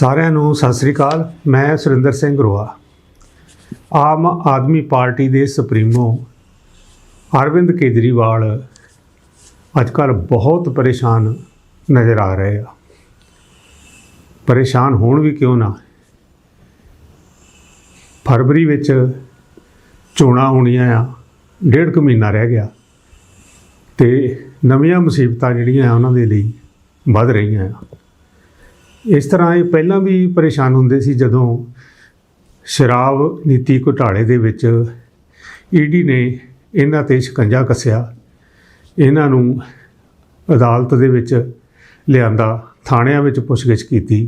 ਸਾਰਿਆਂ ਨੂੰ ਸਤਿ ਸ੍ਰੀ ਅਕਾਲ। ਮੈਂ ਸੁਰਿੰਦਰ ਸਿੰਘ ਰੋਆ ਆਮ ਆਦਮੀ ਪਾਰਟੀ ਦੇ ਸੁਪਰੀਮੋ ਅਰਵਿੰਦ ਕੇਜਰੀਵਾਲ ਅੱਜਕੱਲ ਬਹੁਤ ਪਰੇਸ਼ਾਨ ਨਜ਼ਰ ਆ ਰਹੇ ਆ। ਪਰੇਸ਼ਾਨ ਹੋਣ ਵੀ ਕਿਉਂ ਨਾ? ਫਰਵਰੀ ਵਿੱਚ ਚੋਣਾਂ ਹੋਣੀਆਂ ਆ, ਡੇਢ ਕੁ ਮਹੀਨਾ ਰਹਿ ਗਿਆ ਤੇ ਨਵੀਆਂ ਮੁਸੀਬਤਾਂ ਜਿਹੜੀਆਂ ਆ ਉਹਨਾਂ ਦੇ ਲਈ ਵੱਧ ਰਹੀਆਂ ਆ। ਇਸ ਤਰ੍ਹਾਂ ਇਹ ਪਹਿਲਾਂ ਵੀ ਪਰੇਸ਼ਾਨ ਹੁੰਦੇ ਸੀ ਜਦੋਂ ਸ਼ਰਾਬ ਨੀਤੀ ਘੁਟਾਲੇ ਦੇ ਵਿੱਚ ਈਡੀ ਨੇ ਇਹਨਾਂ ਤੇ ਸ਼ਿਕੰਜਾ ਕੱਸਿਆ। ਇਹਨਾਂ ਨੂੰ ਅਦਾਲਤ ਦੇ ਵਿੱਚ ਲਿਆਂਦਾ, ਥਾਣਿਆਂ ਵਿੱਚ ਪੁੱਛਗਿੱਛ ਕੀਤੀ।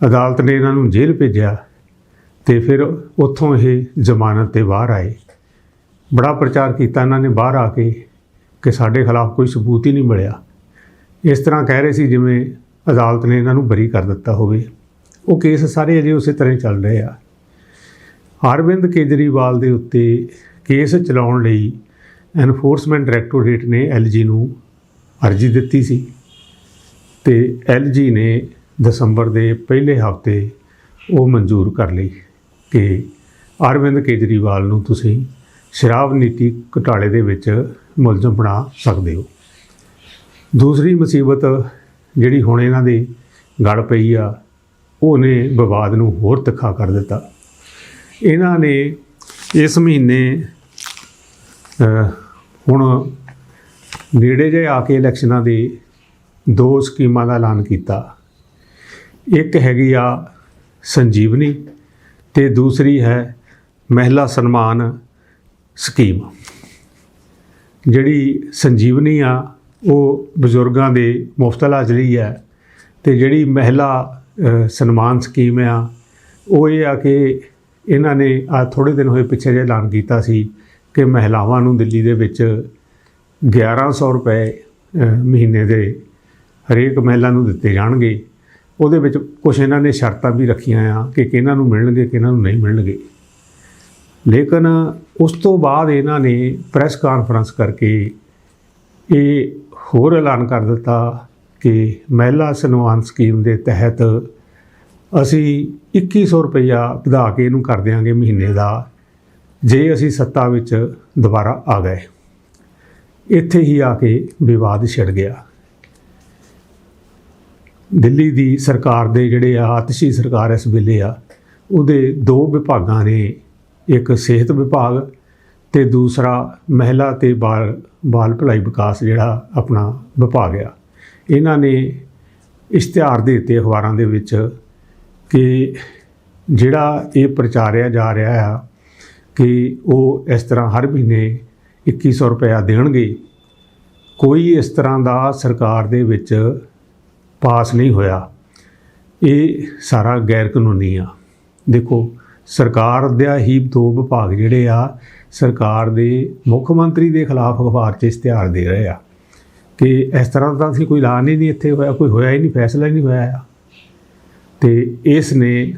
ਅਦਾਲਤ ਨੇ ਇਹਨਾਂ ਨੂੰ ਜੇਲ੍ਹ ਭੇਜਿਆ ਤੇ ਫਿਰ ਉੱਥੋਂ ਇਹ ਜ਼ਮਾਨਤ ਤੇ ਬਾਹਰ ਆਏ। ਬੜਾ ਪ੍ਰਚਾਰ ਕੀਤਾ ਇਹਨਾਂ ਨੇ ਬਾਹਰ ਆ ਕੇ ਕਿ ਸਾਡੇ ਖਿਲਾਫ ਕੋਈ ਸਬੂਤ ਹੀ ਨਹੀਂ ਮਿਲਿਆ। ਇਸ ਤਰ੍ਹਾਂ ਕਹਿ ਰਹੇ ਸੀ ਜਿਵੇਂ ਅਦਾਲਤ ਨੇ ਇਹਨਾਂ ਨੂੰ ਬਰੀ ਕਰ ਦਿੱਤਾ ਹੋਵੇ। ਉਹ ਕੇਸ ਸਾਰੇ ਅਜੇ ਉਸੇ ਤਰ੍ਹਾਂ ਹੀ ਚੱਲ ਰਹੇ ਆ। ਅਰਵਿੰਦ ਕੇਜਰੀਵਾਲ ਦੇ ਉੱਤੇ ਕੇਸ ਚਲਾਉਣ ਲਈ ਐਨਫੋਰਸਮੈਂਟ ਡਾਇਰੈਕਟੋਰੇਟ ਨੇ ਐਲਜੀ ਨੂੰ ਅਰਜ਼ੀ ਦਿੱਤੀ ਸੀ ਤੇ ਐਲਜੀ ਨੇ ਦਸੰਬਰ ਦੇ ਪਹਿਲੇ ਹਫ਼ਤੇ ਉਹ ਮਨਜ਼ੂਰ ਕਰ ਲਈ ਕਿ ਅਰਵਿੰਦ ਕੇਜਰੀਵਾਲ ਨੂੰ ਤੁਸੀਂ ਸ਼ਰਾਬ ਨੀਤੀ ਘੁਟਾਲੇ ਦੇ ਵਿੱਚ ਮੁਲਜ਼ਮ ਬਣਾ ਸਕਦੇ ਹੋ। ਦੂਸਰੀ ਮੁਸੀਬਤ ਜਿਹੜੀ ਹੁਣ ਇਹਨਾਂ ਦੇ ਗੜ ਪਈ ਆ, ਉਹਨੇ ਵਿਵਾਦ ਨੂੰ ਹੋਰ ਤਿੱਖਾ ਕਰ ਦਿੱਤਾ। ਇਹਨਾਂ ਨੇ ਇਸ ਮਹੀਨੇ ਹੁਣ ਨੇੜੇ ਜੇ ਆ ਕੇ ਇਲੈਕਸ਼ਨਾਂ ਦੇ ਦੋ ਸਕੀਮਾਂ ਦਾ ਐਲਾਨ ਕੀਤਾ। ਇੱਕ ਹੈਗੀ ਆ ਸੰਜੀਵਨੀ ਤੇ ਦੂਸਰੀ ਹੈ ਮਹਿਲਾ ਸਨਮਾਨ ਸਕੀਮ। ਜਿਹੜੀ ਸੰਜੀਵਨੀ ਆ ਉਹ ਬਜ਼ੁਰਗਾਂ ਦੇ ਮੁਫਤ ਇਲਾਜ ਲਈ ਹੈ ਤੇ ਜਿਹੜੀ ਮਹਿਲਾ ਸਨਮਾਨ ਸਕੀਮ ਆ, ਉਹ ਇਹ ਆ ਕਿ ਇਹਨਾਂ ਨੇ ਆ ਥੋੜੇ ਦਿਨ ਹੋਏ ਪਿੱਛੇ ਜੇ ਐਲਾਨ ਕੀਤਾ ਸੀ ਕਿ ਮਹਿਲਾਵਾਂ ਨੂੰ ਦਿੱਲੀ ਦੇ ਵਿੱਚ 1100 ਰੁਪਏ ਮਹੀਨੇ ਦੇ ਹਰੇਕ ਮਹਿਲਾ ਨੂੰ ਦਿੱਤੇ ਜਾਣਗੇ। ਉਹਦੇ ਵਿੱਚ ਕੁਝ ਇਹਨਾਂ ਨੇ ਸ਼ਰਤਾਂ ਵੀ ਰੱਖੀਆਂ ਆ ਕਿ ਕਿਹਨਾਂ ਨੂੰ ਮਿਲਣਗੇ, ਕਿਹਨਾਂ ਨੂੰ ਨਹੀਂ ਮਿਲਣਗੇ। ਲੇਕਿਨ ਉਸ ਤੋਂ ਬਾਅਦ ਇਹਨਾਂ ਨੇ ਪ੍ਰੈਸ ਕਾਨਫਰੰਸ ਕਰਕੇ ਇਹ ਹੋਰ ਐਲਾਨ ਕਰ ਦਿੱਤਾ ਕਿ ਮਹਿਲਾ ਸਨਮਾਨ ਸਕੀਮ ਦੇ ਤਹਿਤ ਅਸੀਂ 2100 ਰੁਪਇਆ ਵਧਾ ਕੇ ਇਹਨੂੰ ਕਰ ਦਿਆਂਗੇ ਮਹੀਨੇ ਦਾ, ਜੇ ਅਸੀਂ ਸੱਤਾ ਵਿੱਚ ਦੁਬਾਰਾ ਆ ਗਏ। ਇੱਥੇ ਹੀ ਆ ਕੇ ਵਿਵਾਦ ਛਿੜ ਗਿਆ। ਦਿੱਲੀ ਦੀ ਸਰਕਾਰ ਦੇ ਜਿਹੜੇ ਆ, ਆਤਸ਼ੀ ਸਰਕਾਰ ਇਸ ਵੇਲੇ ਆ, ਉਹਦੇ ਦੋ ਵਿਭਾਗਾਂ ਨੇ, ਇੱਕ ਸਿਹਤ ਵਿਭਾਗ ਤੇ ਦੂਸਰਾ ਮਹਿਲਾ ਤੇ ਬਾਲ ਬਾਲ ਭਲਾਈ ਵਿਕਾਸ ਜਿਹੜਾ ਆਪਣਾ ਵਿਭਾਗ ਆ। ਇਹਨਾਂ ਨੇ ਇਸ਼ਤਿਹਾਰ ਦੇ ਦਿੱਤੇ ਅਖਬਾਰਾਂ ਦੇ ਵਿੱਚ ਕਿ ਜਿਹੜਾ ਇਹ ਪ੍ਰਚਾਰਿਆ ਜਾ ਰਿਹਾ ਆ ਕਿ ਉਹ ਇਸ ਤਰ੍ਹਾਂ ਹਰ ਮਹੀਨੇ 2100 ਰੁਪਇਆ ਦੇਣਗੇ, ਕੋਈ ਇਸ ਤਰ੍ਹਾਂ ਦਾ ਸਰਕਾਰ ਦੇ ਵਿੱਚ ਪਾਸ ਨਹੀਂ ਹੋਇਆ। ਇਹ ਸਾਰਾ ਗੈਰ ਕਾਨੂੰਨੀ ਆ। ਦੇਖੋ ਸਰਕਾਰ ਦਾ ਹੀ ਦੋ ਵਿਭਾਗ ਜਿਹੜੇ ਆ, ਸਰਕਾਰ ਦੇ ਮੁੱਖ ਮੰਤਰੀ ਦੇ ਖਿਲਾਫ ਅਖਬਾਰ 'ਚ ਇਸ਼ਤਿਹਾਰ ਦੇ ਰਹੇ ਆ। ਕਿ ਇਸ ਤਰ੍ਹਾਂ ਦਾ ਅਸੀਂ ਕੋਈ ਐਲਾਨ ਹੀ ਨਹੀਂ ਇੱਥੇ ਹੋਇਆ, ਕੋਈ ਹੋਇਆ ਹੀ ਨਹੀਂ, ਫੈਸਲਾ ਹੀ ਨਹੀਂ ਹੋਇਆ ਆ। ਤੇ ਇਸ ਨੇ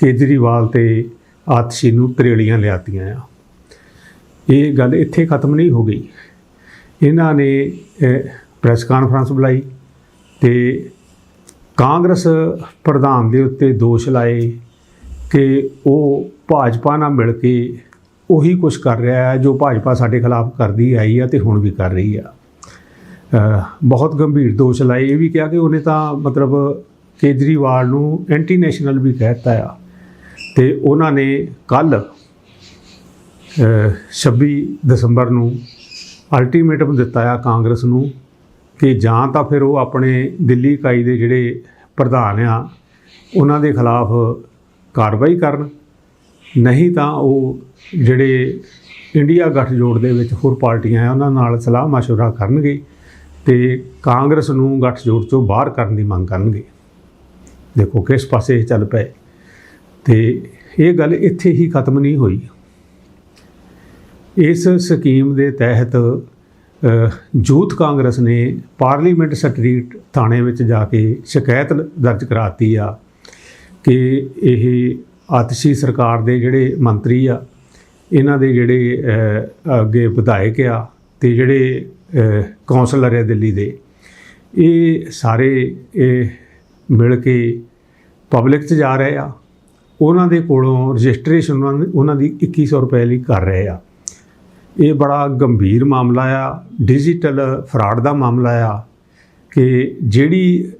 ਕੇਜਰੀਵਾਲ ਤੇ ਆਤਸ਼ੀ ਨੂੰ ਤਰੇਲੀਆਂ ਲਿਆਤੀਆਂ ਆ। ਇਹ ਗੱਲ ਇੱਥੇ ਖਤਮ ਨਹੀਂ ਹੋ ਗਈ। ਇਹਨਾਂ ਨੇ ਪ੍ਰੈਸ ਕਾਨਫਰੰਸ ਬੁਲਾਈ ਤੇ ਕਾਂਗਰਸ ਪ੍ਰਧਾਨ ਦੇ ਉੱਤੇ ਦੋਸ਼ ਲਾਏ। ਕਿ ਉਹ ਭਾਜਪਾ ਨਾਲ ਮਿਲ ਕੇ ਉਹੀ ਕੁਝ ਕਰ ਰਿਹਾ ਹੈ, ਜੋ ਭਾਜਪਾ ਸਾਡੇ ਖਿਲਾਫ ਕਰਦੀ ਆਈ ਹੈ ਤੇ ਹੁਣ ਵੀ ਕਰ ਰਹੀ ਆ। ਬਹੁਤ ਗੰਭੀਰ ਦੋਸ਼ ਲਾਏ। ਇਹ ਵੀ ਕਿਹਾ ਕਿ ਉਹਨੇ ਤਾਂ ਮਤਲਬ ਕੇਜਰੀਵਾਲ ਨੂੰ ਐਂਟੀ ਨੈਸ਼ਨਲ ਵੀ ਕਹਿਤਾ ਆ। ਤੇ ਉਹਨਾਂ ਨੇ ਕੱਲ 26 ਦਸੰਬਰ ਨੂੰ ਅਲਟੀਮੇਟਮ ਦਿੱਤਾ ਆ ਕਾਂਗਰਸ ਨੂੰ ਕਿ ਜਾਂ ਤਾਂ ਫਿਰ ਉਹ ਆਪਣੇ ਦਿੱਲੀ ਇਕਾਈ ਦੇ ਜਿਹੜੇ ਪ੍ਰਧਾਨ ਆ, ਉਹਨਾਂ ਦੇ ਖਿਲਾਫ ਕਾਰਵਾਈ ਕਰਨ ਨਹੀਂ ਤਾਂ ਉਹ ਜਿਹੜੇ ਇੰਡੀਆ ਗੱਠਜੋੜ ਦੇ ਵਿੱਚ ਹੋਰ ਪਾਰਟੀਆਂ ਆ ਉਹਨਾਂ ਨਾਲ ਸਲਾਹ مشورہ ਕਰਨਗੇ ਤੇ ਕਾਂਗਰਸ ਨੂੰ ਗੱਠਜੋੜ ਚੋਂ ਬਾਹਰ ਕਰਨ ਦੀ ਮੰਗ ਕਰਨਗੇ ਦੇਖੋ ਕਿਸ ਪਾਸੇ ਇਹ ਚੱਲ ਪਏ ਤੇ ਇਹ ਗੱਲ ਇੱਥੇ ਹੀ ਖਤਮ ਨਹੀਂ ਹੋਈ ਇਸ ਸਕੀਮ ਦੇ ਤਹਿਤ ਅ, ਯੂਥ ਕਾਂਗਰਸ ਨੇ ਪਾਰਲੀਮੈਂਟ ਸਟਰੀਟ ਥਾਣੇ ਵਿੱਚ ਜਾ ਕੇ ਸ਼ਿਕਾਇਤ ਦਰਜ ਕਰਾਤੀ ਆ ਕਿ ਇਹ ਆਤਸ਼ੀ ਸਰਕਾਰ ਦੇ ਜਿਹੜੇ ਮੰਤਰੀ ਆ ਇਹਨਾਂ ਦੇ ਜਿਹੜੇ ਅੱਗੇ ਵਿਧਾਇਕ ਆ ਤੇ ਜਿਹੜੇ ਅ, ਕੌਂਸਲਰ ਆ ਦਿੱਲੀ ਦੇ ਇਹ ਸਾਰੇ ਇਹ ਮਿਲ ਕੇ ਪਬਲਿਕ 'ਚ ਜਾ ਰਹੇ ਆ। ਉਹਨਾਂ ਦੇ ਕੋਲੋਂ ਰਜਿਸਟ੍ਰੇਸ਼ਨ ਉਹਨਾਂ ਦੀ- ਉਹਨਾਂ ਦੀ 2100 ਰੁਪਏ ਲਈ ਕਰ ਰਹੇ ਆ। ਇਹ ਬੜਾ ਗੰਭੀਰ ਮਾਮਲਾ ਆ ਡਿਜੀਟਲ ਫਰਾਡ ਦਾ ਮਾਮਲਾ ਆ ਕਿ ਜਿਹੜੀ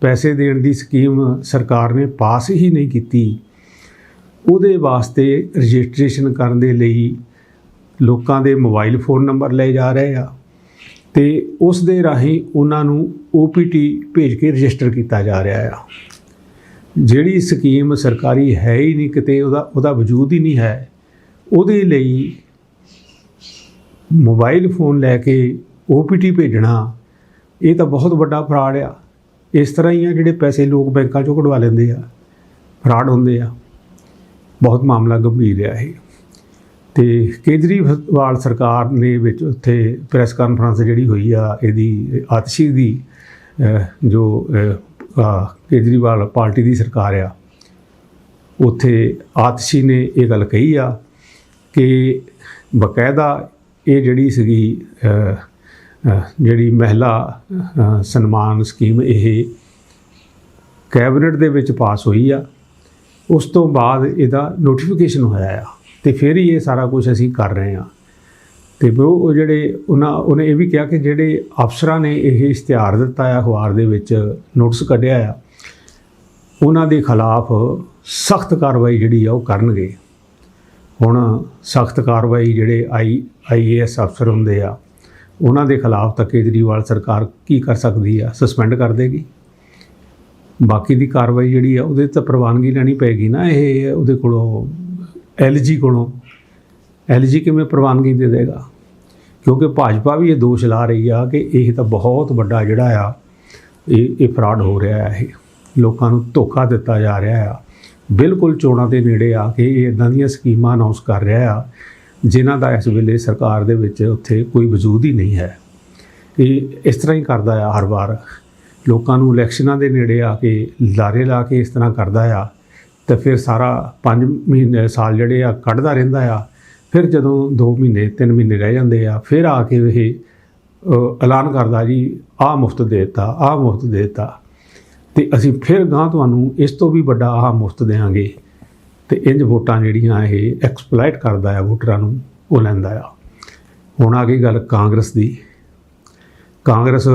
ਪੈਸੇ ਦੇਣ ਦੀ ਸਕੀਮ ਸਰਕਾਰ ਨੇ ਪਾਸ ਹੀ ਨਹੀਂ ਕੀਤੀ। ਉਹਦੇ ਵਾਸਤੇ ਰਜਿਸਟ੍ਰੇਸ਼ਨ ਕਰਨ ਦੇ ਲਈ ਲੋਕਾਂ ਦੇ ਮੋਬਾਈਲ ਫੋਨ ਨੰਬਰ ਲਏ ਜਾ ਰਹੇ ਆ ਤੇ ਉਸ ਦੇ ਰਾਹੀਂ ਉਹਨਾਂ ਨੂੰ OPT ਭੇਜ ਕੇ ਰਜਿਸਟਰ ਕੀਤਾ ਜਾ ਰਿਹਾ ਆ। ਜਿਹੜੀ ਸਕੀਮ ਸਰਕਾਰੀ ਹੈ ਹੀ ਨਹੀਂ ਕਿਤੇ, ਉਹਦਾ ਉਹਦਾ ਵਜੂਦ ਹੀ ਨਹੀਂ ਹੈ। ਉਹਦੇ ਲਈ ਮੋਬਾਈਲ ਫੋਨ ਲੈ ਕੇ OPT ਭੇਜਣਾ, ਇਹ ਤਾਂ ਬਹੁਤ ਵੱਡਾ ਫਰਾਡ ਆ। ਇਸ ਤਰ੍ਹਾਂ ਹੀ ਆ ਜਿਹੜੇ ਪੈਸੇ ਲੋਕ ਬੈਂਕਾਂ ਚੋਂ ਕਢਵਾ ਲੈਂਦੇ ਆ, ਫਰਾਡ ਹੁੰਦੇ ਆ। ਬਹੁਤ ਮਾਮਲਾ ਗੰਭੀਰ ਆ ਇਹ। ਤੇ ਕੇਜਰੀਵਾਲ ਸਰਕਾਰ ਨੇ ਵਿੱਚ ਉੱਥੇ ਪ੍ਰੈਸ ਕਾਨਫਰੰਸ ਜਿਹੜੀ ਹੋਈ ਆ, ਇਹਦੀ, ਆਤਸ਼ੀ ਦੀ ਜੋ ਕੇਜਰੀਵਾਲ ਪਾਰਟੀ ਦੀ ਸਰਕਾਰ ਆ, ਉੱਥੇ ਆਤਸ਼ੀ ਨੇ ਇਹ ਗੱਲ ਕਹੀ ਆ ਕਿ ਬਕਾਇਦਾ ਇਹ ਜਿਹੜੀ ਸੀਗੀ ਜਿਹੜੀ ਮਹਿਲਾ ਸਨਮਾਨ ਸਕੀਮ ਇਹ ਕੈਬਨਿਟ ਦੇ ਵਿੱਚ ਪਾਸ ਹੋਈ ਆ, ਉਸ ਤੋਂ ਬਾਅਦ ਇਹਦਾ ਨੋਟੀਫਿਕੇਸ਼ਨ ਹੋਇਆ ਆ ਤੇ ਫਿਰ ਹੀ ਇਹ ਸਾਰਾ ਕੁਝ ਅਸੀਂ ਕਰ ਰਹੇ ਆ। ਤੇ ਬ్రో ਉਹ ਜਿਹੜੇ ਉਹਨਾਂ ਉਹਨੇ ਇਹ ਵੀ ਕਿਹਾ ਕਿ ਜਿਹੜੇ ਅਫਸਰਾਂ ਨੇ ਇਹ ਇਸ਼ਤਿਹਾਰ ਦਿੱਤਾ ਆ, ਅਖਬਾਰ ਦੇ ਵਿੱਚ ਨੋਟਿਸ ਕੱਢਿਆ ਆ, ਉਹਨਾਂ ਦੇ ਖਿਲਾਫ ਸਖਤ ਕਾਰਵਾਈ ਜਿਹੜੀ ਆ ਉਹ ਕਰਨਗੇ। ਹੁਣ ਸਖਤ ਕਾਰਵਾਈ ਜਿਹੜੇ ਆਈ ਆਈਏਐਸ ਅਫਸਰ ਹੁੰਦੇ ਆ ਉਹਨਾਂ ਦੇ ਖਿਲਾਫ ਤਾਂ ਕੇਜਰੀਵਾਲ ਸਰਕਾਰ ਕੀ ਕਰ ਸਕਦੀ ਆ? ਸਸਪੈਂਡ ਕਰ ਦੇਗੀ। ਬਾਕੀ ਦੀ ਕਾਰਵਾਈ ਜਿਹੜੀ ਆ, ਉਹਦੇ ਤਾਂ ਪ੍ਰਵਾਨਗੀ ਲੈਣੀ ਪੈਗੀ ਨਾ ਇਹ ਉਹਦੇ ਕੋਲੋਂ ਐਲਜੀ ਕੋਲੋਂ। ਐਲਜੀ ਕਿਵੇਂ ਪ੍ਰਵਾਨਗੀ ਦੇ ਦੇਗਾ? ਕਿਉਂਕਿ ਭਾਜਪਾ ਵੀ ਇਹ ਦੋਸ਼ ਲਾ ਰਹੀ ਆ ਕਿ ਇਹ ਤਾਂ ਬਹੁਤ ਵੱਡਾ ਜਿਹੜਾ ਆ, ਇਹ ਇਹ ਫਰਾਡ ਹੋ ਰਿਹਾ ਹੈ ਇਹ। ਲੋਕਾਂ ਨੂੰ ਧੋਖਾ ਦਿੱਤਾ ਜਾ ਰਿਹਾ ਆ। ਬਿਲਕੁਲ ਚੋਣਾਂ ਦੇ ਨੇੜੇ ਆ ਕੇ ਇਹ ਇਦਾਂ ਦੀਆਂ ਸਕੀਮਾਂ ਅਨਾਉਂਸ ਕਰ ਰਿਹਾ ਆ ਜਿਨ੍ਹਾਂ ਦਾ ਇਸ ਵੇਲੇ ਸਰਕਾਰ ਦੇ ਵਿੱਚ ਉੱਥੇ ਕੋਈ ਵਜੂਦ ਹੀ ਨਹੀਂ ਹੈ। ਇਹ ਇਸ ਤਰ੍ਹਾਂ ਹੀ ਕਰਦਾ ਆ ਹਰ ਵਾਰ। ਲੋਕਾਂ ਨੂੰ ਇਲੈਕਸ਼ਨਾਂ ਦੇ ਨੇੜੇ ਆ ਕੇ ਲਾਰੇ ਲਾ ਕੇ ਇਸ ਤਰ੍ਹਾਂ ਕਰਦਾ ਆ। ਤੇ ਫਿਰ ਸਾਰਾ 5 ਮਹੀਨੇ, ਸਾਲ ਜਿਹੜੇ ਆ ਕੱਢਦਾ ਰਹਿੰਦਾ ਆ। ਫਿਰ ਜਦੋਂ 2 ਮਹੀਨੇ 3 ਮਹੀਨੇ ਰਹਿ ਜਾਂਦੇ ਆ, ਫਿਰ ਆ ਕੇ ਇਹ ਐਲਾਨ ਕਰਦਾ ਜੀ, ਆਹ ਮੁਫਤ ਦੇਤਾ, ਆਹ ਮੁਫਤ ਦੇਤਾ। ਤੇ ਅਸੀਂ ਫਿਰ ਗਾਂ ਤੁਹਾਨੂੰ ਇਸ ਤੋਂ ਵੀ ਵੱਡਾ ਆਹ ਮੁਫਤ ਦੇਵਾਂਗੇ ਤੇ ਇੰਜ ਵੋਟਾਂ ਜਿਹੜੀਆਂ ਇਹ ਐਕਸਪਲੋਇਟ ਕਰਦਾ ਆ ਵੋਟਰਾਂ ਨੂੰ, ਉਹ ਲੈਂਦਾ ਆ। ਹੁਣ ਆ ਗਈ ਗੱਲ ਕਾਂਗਰਸ ਦੀ। ਕਾਂਗਰਸ